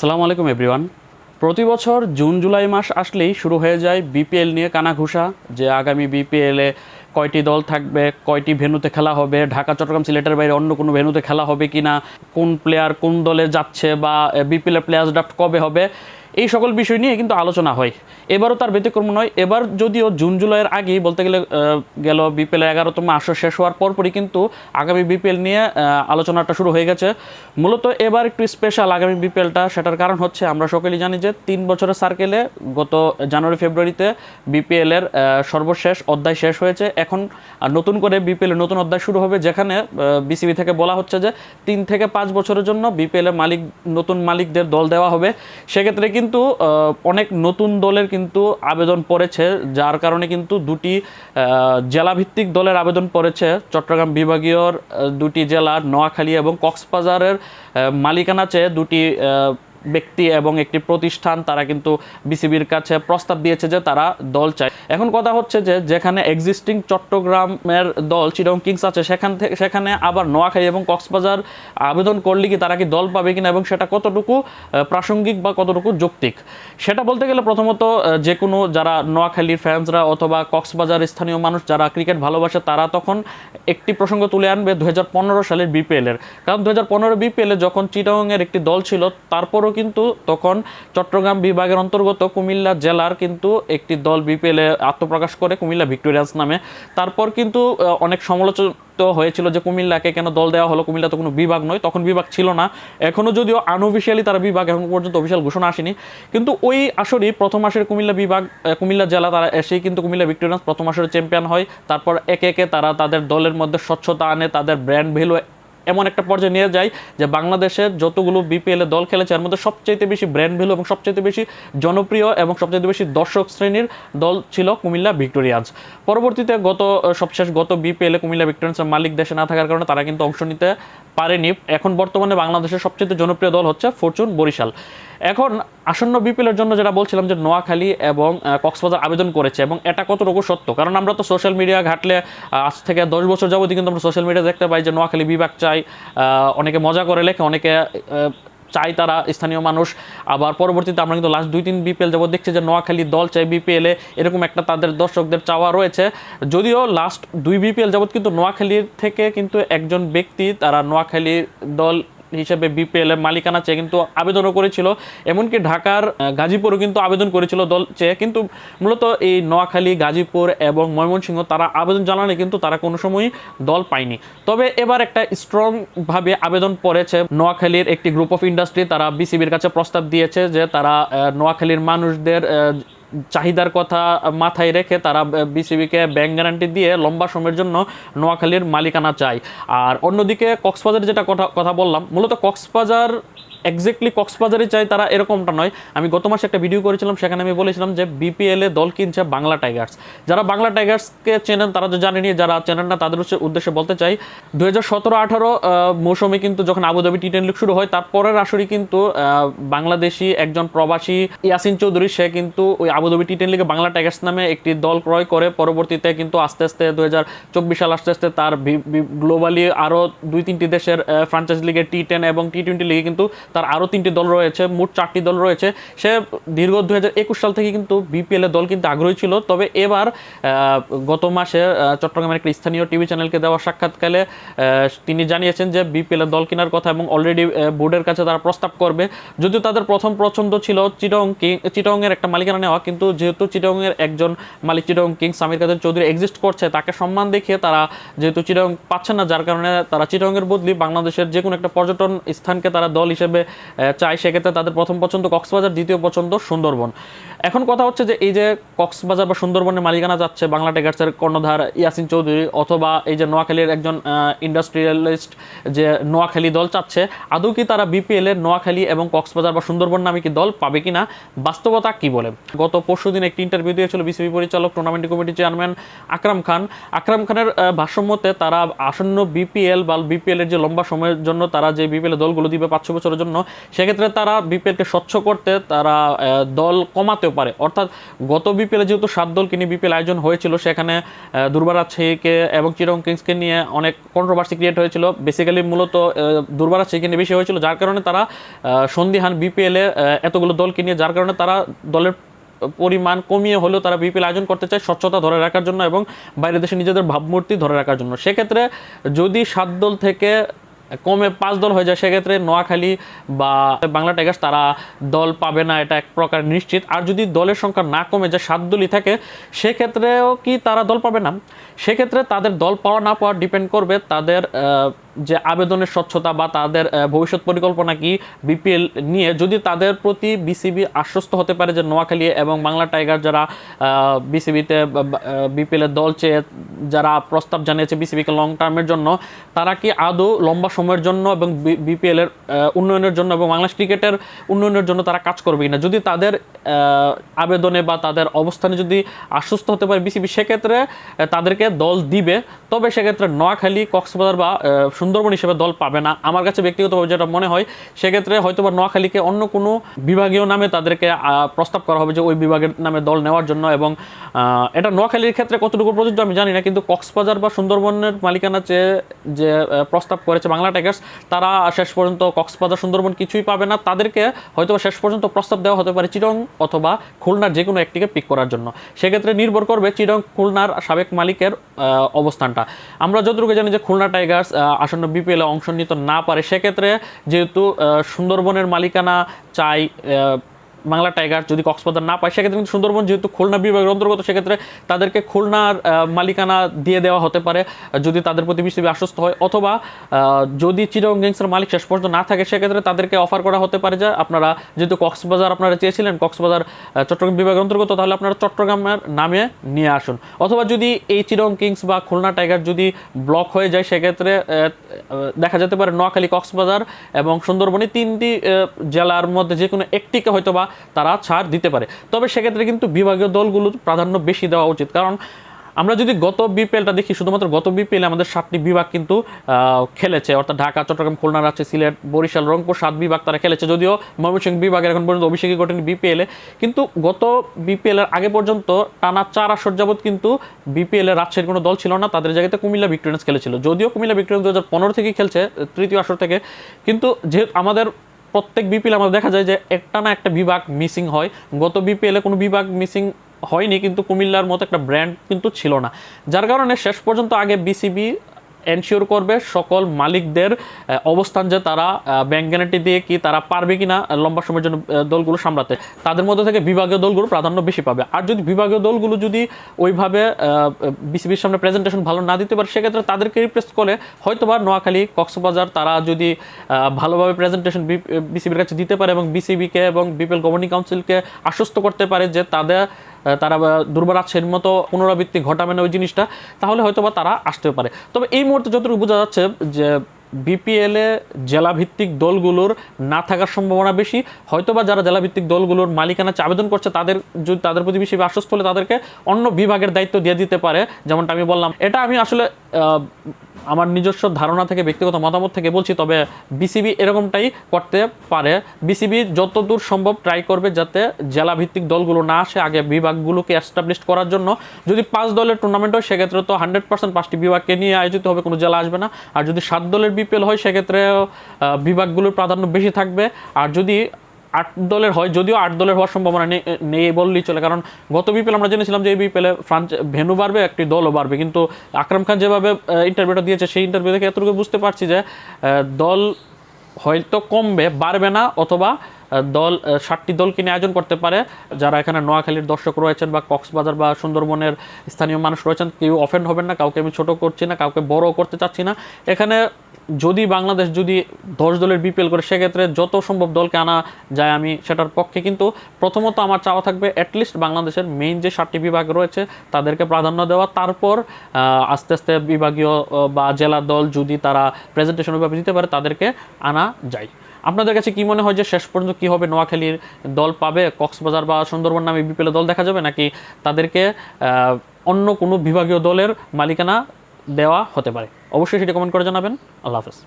সালামু আলাইকুম এভরিওয়ান প্রতি বছর জুন, জুলাই মাস আসলেই শুরু হয়ে যায় বিপিএল নিয়ে কানাঘুষা, যে আগামী বিপিএলে কয়টি দল থাকবে, কয়টি ভেনুতে খেলা হবে, ঢাকা, চট্টগ্রাম, সিলেটের বাইরে অন্য কোনো ভেনুতে খেলা হবে কি না কোন প্লেয়ার কোন দলে যাচ্ছে বা বিপিএলের প্লেয়ার ড্রাফট কবে হবে এই সকল বিষয় নিয়ে কিন্তু আলোচনা হয়। এবারও তার ব্যতিক্রম নয়। এবার যদিও জুন জুলাইয়ের আগেই বলতে গেলে গেল বিপিএল এগারোতম আসর শেষ হওয়ার পরপরই কিন্তু আগামী বিপিএল নিয়ে আলোচনাটা শুরু হয়ে গেছে। মূলত এবার একটু স্পেশাল আগামী বিপিএলটা, সেটার কারণ হচ্ছে আমরা সকলেই জানি যে তিন বছরের সার্কেলে গত জানুয়ারি, ফেব্রুয়ারিতে বিপিএল এর সর্বশেষ অধ্যায় শেষ হয়েছে। এখন নতুন করে বিপিএল নতুন অধ্যায় শুরু হবে, যেখানে বিসিবি থেকে বলা হচ্ছে যে তিন থেকে পাঁচ বছরের জন্য বিপিএল এর মালিক, নতুন মালিকদের দল দেওয়া হবে। সেক্ষেত্রে কিন্তু অনেক নতুন দলের কিন্তু আবেদন পড়েছে, যার কারণে কিন্তু দুটি জেলাভিত্তিক দলের আবেদন পড়েছে। চট্টগ্রাম বিভাগীয় দুটি জেলা নোয়াখালী এবং কক্সবাজারের মালিকানা চেয়ে দুটি ব্যক্তি এবং একটি প্রতিষ্ঠান, তারা কিন্তু বিসিবির কাছে প্রস্তাব দিয়েছে যে তারা দল চায়। এখন কথা হচ্ছে যে যেখানে এক্সিস্টিং চট্টগ্রামের দল চিরং কিংস আছে, সেখান থেকে সেখানে আবার নোয়াখালী এবং কক্সবাজার আবেদন করলে কি তারা কি দল পাবে কিনা এবং সেটা কতটুকু প্রাসঙ্গিক বা কতটুকু যৌক্তিক? সেটা বলতে গেলে প্রথমত যে কোনো যারা নোয়াখালীর ফ্যান্সরা অথবা কক্সবাজার স্থানীয় মানুষ যারা ক্রিকেট ভালোবাসে, তারা তখন একটি প্রসঙ্গ তুলে আনবে দু হাজার পনেরো সালের বিপিএলের কারণ দু হাজার পনেরো বিপিএলে যখন চিটাংয়ের একটি দল ছিল, তারপরও কিন্তু তখন চট্টগ্রাম বিভাগের অন্তর্গত কুমিল্লা জেলার কিন্তু একটি দল বিপিএলে আত্মপ্রকাশ করে, কুমিল্লা ভিক্টোরিয়ান্স নামে। তারপর কিন্তু অনেক সমালোচিত হয়েছিল যে কুমিল্লাকে কেন দল দেওয়া হলো, কুমিল্লা তো কোনো বিভাগ নয়, তখন বিভাগ ছিল না। এখনও যদিও আনঅফিসিয়ালি তারা বিভাগ এখন পর্যন্ত অফিসিয়াল ঘোষণা আসেনি। কিন্তু ওই আসরই প্রথম মাসের কুমিল্লা বিভাগ কুমিল্লা জেলা তারা এসেই কিন্তু কুমিল্লা ভিক্টোরিয়ান্স প্রথম আসরের চ্যাম্পিয়ন হয়। তারপর একে একে তারা তাদের দলের মধ্যে স্বচ্ছতা আনে, তাদের ব্র্যান্ড ভ্যালু এমন একটা পর্যায়ে নিয়ে যায় যে বাংলাদেশের যতগুলো বিপিএল দল খেলেছে, এর মধ্যে সবচাইতে বেশি ব্র্যান্ড ভ্যালু এবং সবচাইতে বেশি জনপ্রিয় এবং সবচাইতে বেশি দর্শক শ্রেণির দল ছিল কুমিল্লা ভিক্টোরিয়ান্স। পরবর্তীতে গত সবশেষ গত বিপিএল এ কুমিল্লা ভিক্টোরিয়ান্সের মালিক দেশে না থাকার কারণে তারা কিন্তু অংশ নিতে পারেনি। এখন বর্তমানে বাংলাদেশের সবচেয়ে জনপ্রিয় দল হচ্ছে ফরচুন বরিশাল। এখন আসন্ন বিপিএলের জন্য যেটা বলছিলাম যে নোয়াখালী এবং কক্সবাজার আবেদন করেছে এবং এটা কতটুকু সত্য? কারণ আমরা তো সোশ্যাল মিডিয়া ঘাটলে আজ থেকে দশ বছর যাবতীয় কিন্তু আমরা সোশ্যাল মিডিয়া দেখতে পাই যে নোয়াখালী বিভাগ চাই আহ, অনেকে মজা করে লেখে অনেকে চাই তারা স্থানীয় মানুষ। আবার পরবর্তীতে আমরা কিন্তু লাস্ট দুই তিন বিপিএল যাবত দেখছি যে নোয়াখালী দল চাই বিপিএলে এরকম একটা তাদের দর্শকদের চাওয়া রয়েছে। যদিও লাস্ট দুই বিপিএল যাবত কিন্তু নোয়াখালীর থেকে কিন্তু একজন ব্যক্তি তারা নোয়াখালী দল হিসেবে বিপিএল এর মালিকানা চেয়ে কিন্তু আবেদনও করেছিল। এমনকি ঢাকার গাজীপুরও কিন্তু আবেদন করেছিল দল চেয়ে। কিন্তু মূলত এই নোয়াখালী, গাজীপুর এবং ময়মনসিংহ তারা আবেদন জানালে কিন্তু তারা কোনো সময়ই দল পায়নি। তবে এবার একটা স্ট্রং ভাবে আবেদন পড়েছে। নোয়াখালীর একটি গ্রুপ অফ ইন্ডাস্ট্রি তারা বিসিবির কাছে প্রস্তাব দিয়েছে যে তারা নোয়াখালীর মানুষদের চাহিদার কথা মাথায় রেখে তারা বিসিবিকে ব্যাংক গ্যারান্টি দিয়ে লম্বা সময়ের জন্য নোয়াখালীর মালিকানা চায়। আর অন্যদিকে কক্সবাজার যেটা কথা কথা বললাম, মূলত কক্সবাজার এক্স্যাক্টলি কক্সবাজারে চাই তারা এরকমটা নয়। আমি গত মাসে একটা ভিডিও করেছিলাম, সেখানে আমি বলেছিলাম যে বিপিএল দল কিনছে বাংলা টাইগার্স যারা বাংলা টাইগার্সকে চেনেন, তারা তো জানেনি যারা চেনেন না, তাদের উদ্দেশ্যে- বলতে চাই দু হাজার সতেরো আঠারো মৌসুমে কিন্তু যখন আবুধাবি টি টেন লিগ শুরু হয়, তারপরের আসরই কিন্তু বাংলাদেশি একজন প্রবাসী ইয়াসিন চৌধুরী, সে কিন্তু ওই আবুধাবি টি টেন লিগে বাংলা টাইগার্স নামে একটি দল ক্রয় করে। পরবর্তীতে কিন্তু আস্তে আস্তে দু হাজার চব্বিশ সাল আস্তে আস্তে তার গ্লোবালি আরও দুই তিনটি দেশের ফ্রাঞ্চাইজ লিগে টি টেন এবং টি টোয়েন্টি লিগে কিন্তু তার আরও তিনটি দল রয়েছে, মোট চারটি দল রয়েছে। সে দীর্ঘ দু সাল থেকে কিন্তু বিপিএল দল কিন্তু আগ্রহী ছিল। তবে এবার গত মাসে চট্টগ্রামের একটি স্থানীয় টিভি চ্যানেলকে দেওয়া সাক্ষাৎকালে তিনি জানিয়েছেন যে বিপিএল দল কেনার কথা এবং অলরেডি বোর্ডের কাছে তারা প্রস্তাব করবে। যদিও তাদের প্রথম পছন্দ ছিল চিটং কিং চিটং এর একটা মালিকানা নেওয়া, কিন্তু যেহেতু চিটং এর একজন মালিক cheating king Samir Kader Chowdhury exist করছে, তাকে সম্মান দেখিয়ে তারা যেহেতু চিটং পাচ্ছে না, যার কারণে তারা চিটং এর বদলি বাংলাদেশের যে কোনো একটা পর্যটন স্থানকে তারা দল হিসেবে আহ, চায় সেক্ষেত্রে তাদের প্রথম পছন্দ কক্সবাজার দ্বিতীয় পছন্দ সুন্দরবন। এখন কথা হচ্ছে যে এই যে কক্সবাজার বা সুন্দরবনের মালিকানা যাচ্ছে বাংলা টাইগার্সের কর্ণধার ইয়াসিন চৌধুরী অথবা এই যে নোয়াখালীর একজন ইন্ডাস্ট্রিয়ালিস্ট যে নোয়াখালী দল চাচ্ছে আদৌ কি তারা বিপিএল এর নোয়াখালী এবং কক্সবাজার বা সুন্দরবন নামে কি দল পাবে কিনা বাস্তবতা কি বলে? গত পরশু দিন একটি ইন্টারভিউ দিয়েছিল বিসিবি পরিচালক টুর্নামেন্ট কমিটির চেয়ারম্যান আকরাম খান। আকরাম খানের ভাষ্যমতে তারা আসন্ন বিপিএল বা বিপিএল এর যে লম্বা সময়ের জন্য তারা যে বিপিএল দলগুলো দিবে পাঁচ ছ বছরের জন্য জন্য, সেক্ষেত্রে তারা বিপিএলকে স্বচ্ছ করতে তারা দল কমাতেও পারে। অর্থাৎ গত বিপিএলে যেহেতু সাত দলকে নিয়ে বিপিএল আয়োজন হয়েছিল, সেখানে দুর্বার রাজশাহীকে এবং চিরং কিংসকে নিয়ে অনেক কন্ট্রোভার্সি ক্রিয়েট হয়েছিল। বেসিক্যালি মূলত দুর্বার রাজশাহীকে নিয়ে বেশি হয়েছিল, যার কারণে তারা সন্দিহান বিপিএলে এতগুলো দলকে নিয়ে যার কারণে তারা দলের পরিমাণ কমিয়ে হলেও তারা বিপিএল আয়োজন করতে চায় স্বচ্ছতা ধরে রাখার জন্য এবং বাইরের দেশে নিজেদের ভাবমূর্তি ধরে রাখার জন্য। সেক্ষেত্রে যদি সাত দল থেকে কমে পাঁচ দল হয়ে যায়, সেক্ষেত্রে নোয়াখালী বা বাংলা টাইগার্স তারা দল পাবে না, এটা এক প্রকার নিশ্চিত। আর যদি দলের সংখ্যা না কমে যায়, সাত দলই থাকে, সেক্ষেত্রেও কি তারা দল পাবে না? সেক্ষেত্রে তাদের দল পাওয়া না পাওয়া ডিপেন্ড করবে, তাদের যে আবেদনের স্বচ্ছতা বা তাদের ভবিষ্যৎ পরিকল্পনা কি বিপিএল নিয়ে, যদি তাদের প্রতি বিসিবি আশ্বস্ত হতে পারে যে নোয়াখালী এবং বাংলা টাইগার যারা বিসিবিতে বিপিএল এর দল চেয়ে যারা প্রস্তাব জানিয়েছে বিসিবিকে লং টার্মের জন্য, তারা কি আদৌ লম্বা সময়ের জন্য এবং বিপিএল এর উন্নয়নের জন্য এবং বাংলাদেশ ক্রিকেটের উন্নয়নের জন্য তারা কাজ করবে কিনা? যদি তাদের আবেদনে বা তাদের অবস্থানে যদি আশ্বস্ত হতে পারে বিসিবি, সেক্ষেত্রে তাদেরকে দল দিবে। তবে সেক্ষেত্রে নোয়াখালী, কক্সবাজার বা সুন্দরবন হিসেবে দল পাবে না। আমার কাছে ব্যক্তিগতভাবে যেটা মনে হয়, সেক্ষেত্রে হয়তো বা নোয়াখালীকে অন্য কোনো বিভাগীয় নামে তাদেরকে প্রস্তাব করা হবে যে ওই বিভাগের নামে দল নেওয়ার জন্য এবং এটা নোয়াখালীর ক্ষেত্রে কতটুকু প্রযোজ্য আমি জানি না, কিন্তু কক্সবাজার বা সুন্দরবনের মালিকানা চেয়ে যে প্রস্তাব করেছে বাংলা টাইগার্স, তারা শেষ পর্যন্ত কক্সবাজার, সুন্দরবন কিছুই পাবে না। তাদেরকে হয়তো শেষ পর্যন্ত প্রস্তাব দেওয়া হতে পারে চিরং অথবা খুলনার যে কোনো একটিকে পিক করার জন্য। সেক্ষেত্রে নির্ভর করবে চিরং খুলনার সাবেক মালিকের অবস্থানটা। আমরা যতটুকু জানি যে খুলনা টাইগার্স আসন্ন বিপিএলে অংশ নিতে না পারে সেক্ষেত্রে যেহেতু সুন্দরবনের মালিকানা চাই বাংলা টাইগার যদি কক্সবাজার না পায়, সেক্ষেত্রে কিন্তু সুন্দরবন যেহেতু খুলনা বিভাগের অন্তর্গত, সেক্ষেত্রে তাদেরকে খুলনার মালিকানা দিয়ে দেওয়া হতে পারে, যদি তাদের প্রতি বিসিবি আশ্বস্ত হয়। অথবা যদি চিরং গেংসের মালিক শেষ পর্যন্ত না থাকে, সেক্ষেত্রে তাদেরকে অফার করা হতে পারে যে, আপনারা যেহেতু কক্সবাজার আপনারা চেয়েছিলেন, কক্সবাজার চট্টগ্রাম বিভাগের অন্তর্গত, তাহলে আপনারা চট্টগ্রামের নামে নিয়ে আসুন। অথবা যদি এই চিরং কিংস বা খুলনা টাইগার যদি ব্লক হয়ে যায়, সেক্ষেত্রে দেখা যেতে পারে নোয়াখালী, কক্সবাজার এবং সুন্দরবনে তিনটি জেলার মধ্যে যে কোনো একটিকে হয়তো বা তারা ছাড় দিতে পারে। তবে সেক্ষেত্রে কিন্তু বিভাগীয় দলগুলোর প্রাধান্য বেশি দেওয়া উচিত। কারণ আমরা যদি গত বিপিএলটা দেখি, শুধুমাত্র গত বিপিএলে আমাদের সাতটি বিভাগ কিন্তু খেলেছে। অর্থাৎ ঢাকা, চট্টগ্রাম, খুলনা, রাজশাহী, সিলেট, বরিশাল, রংপুর সাত বিভাগ তারা খেলেছে। যদিও ময়মনসিংহ বিভাগের এখন পর্যন্ত অভিষেকই ঘটেনি বিপিএলে। কিন্তু গত বিপিএলের আগে পর্যন্ত টানা চার আসর যাবৎ কিন্তু বিপিএলের রাজশাহীর কোনো দল ছিল না। তাদের জায়গাতে কুমিল্লা ভিক্টোরিয়ান্স খেলেছিল। যদিও কুমিল্লা ভিক্টোরিয়ান্স দু হাজার পনেরো খেলছে, তৃতীয় আসর থেকে। কিন্তু যেহেতু আমাদের প্রত্যেক বিপিএল আমাদের দেখা যায় যে একটা না একটা বিভাগ মিসিং হয়। গত বিপিএলে কোনো বিভাগ মিসিং হয়নি, কিন্তু কুমিল্লার মতো একটা ব্র্যান্ড কিন্তু ছিল না। যার কারণে শেষ পর্যন্ত আগে বিসিবি এনশিওর করবে সকল মালিকদের অবস্থান যে তারা ব্যাংক গ্যারান্টি দিয়ে কি তারা পারবে কিনা লম্বা সময়ের জন্য দলগুলো সামলাতে। তাদের মধ্যে থেকে বিভাগীয় দলগুলো প্রাধান্য বেশি পাবে। আর যদি বিভাগীয় দলগুলো যদি ওইভাবে বিসিবির সামনে প্রেজেন্টেশন ভালো না দিতে পারে, সেক্ষেত্রে তাদেরকে রিপ্লেস করে হয়তো বা নোয়াখালী, কক্সবাজার তারা যদি ভালোভাবে প্রেজেন্টেশন বিসিবির কাছে দিতে পারে এবং বিসিবিকে এবং বিপিএল গভর্নিং কাউন্সিলকে আশ্বস্ত করতে পারে যে তাদের তারা দুর্বল দুর্বার রাজশাহীর মতো পুনরাবৃত্তি ঘটাবে না ওই জিনিসটা, তাহলে হয়তো বা তারা আসতে পারে। তবে এই মুহূর্তে যতটুকু বোঝা যাচ্ছে যে বিপিএলে জেলাভিত্তিক দলগুলোর না থাকার সম্ভাবনা বেশি। হয়তোবা যারা জেলাভিত্তিক দলগুলোর মালিকানা আবেদন করছে, তাদের যদি তাদের প্রতি বেশি আশ্বস্ত হলে তাদেরকে অন্য বিভাগের দায়িত্ব দিয়ে দিতে পারে, যেমনটা আমি বললাম। এটা আমি আসলে আমার নিজস্ব ধারণা থেকে, ব্যক্তিগত মতামত থেকে বলছি, তবে বিসিবি এরকমটাই করতে পারে। বিসিবি যতদূর সম্ভব ট্রাই করবে যাতে জেলাভিত্তিক দলগুলো না আসে, আগে বিভাগগুলোকে এস্টাবলিশ করার জন্য। যদি পাঁচ দলের টুর্নামেন্ট হয়, সেক্ষেত্রে তো হান্ড্রেড পার্সেন্ট পাঁচটি বিভাগকে নিয়ে আয়োজিত হবে, কোনো জেলা আসবে না। আর যদি সাত দলের বিপিএল হয়, সেক্ষেত্রে বিভাগগুলোর প্রাধান্য বেশি থাকবে। আর যদি আট দলের হয়, যদিও আট দলের হওয়ার সম্ভাবনা নেই- বললেই চলে। কারণ গত বিপিএল আমরা জেনেছিলাম যে এই বিপিএলে ফ্রান্স ভেনু বাড়বে, একটি দলও বাড়বে। কিন্তু আকরাম খান যেভাবে ইন্টারভিউটা দিয়েছে, সেই ইন্টারভিউ থেকে এতটুকু বুঝতে পারছি যে দল হয়তো কমবে, বাড়বে না, অথবা দল ষাটটি দল কিনে আয়োজন করতে পারে? যারা এখানে নোয়াখালীর দর্শক রয়েছেন বা কক্সবাজার বা সুন্দরবনের স্থানীয় মানুষ রয়েছেন, কেউ অফেন্ড হবেন না, কাউকে আমি ছোট করছি না, কাউকে বড় করতে চাচ্ছি না। এখানে যদি বাংলাদেশ যদি দশ দলের বিপিএল করে, সেক্ষেত্রে যত সম্ভব দলকে আনা যায় আমি সেটার পক্ষে। কিন্তু প্রথমত আমার চাওয়া থাকবে অ্যাটলিস্ট বাংলাদেশের মেইন যে সাতটি বিভাগ রয়েছে, তাদেরকে প্রাধান্য দেওয়া। তারপর আস্তে আস্তে বিভাগীয় বা জেলা দল যদি তারা প্রেজেন্টেশন ওইভাবে দিতে পারে, তাদেরকে আনা যায়। আপনাদের কাছে কি মনে হয় যে শেষ পর্যন্ত কি হবে নোয়াখালীর দল পাবে? কক্সবাজার বা সুন্দরবন নামে বিপিএল দল দেখা যাবে? নাকি তাদেরকে অন্য কোনো বিভাগীয় দলের মালিকানা দেওয়া হতে পারে? অবশ্যই সেটি কমেন্ট করে জানাবেন। আল্লাহ হাফেজ।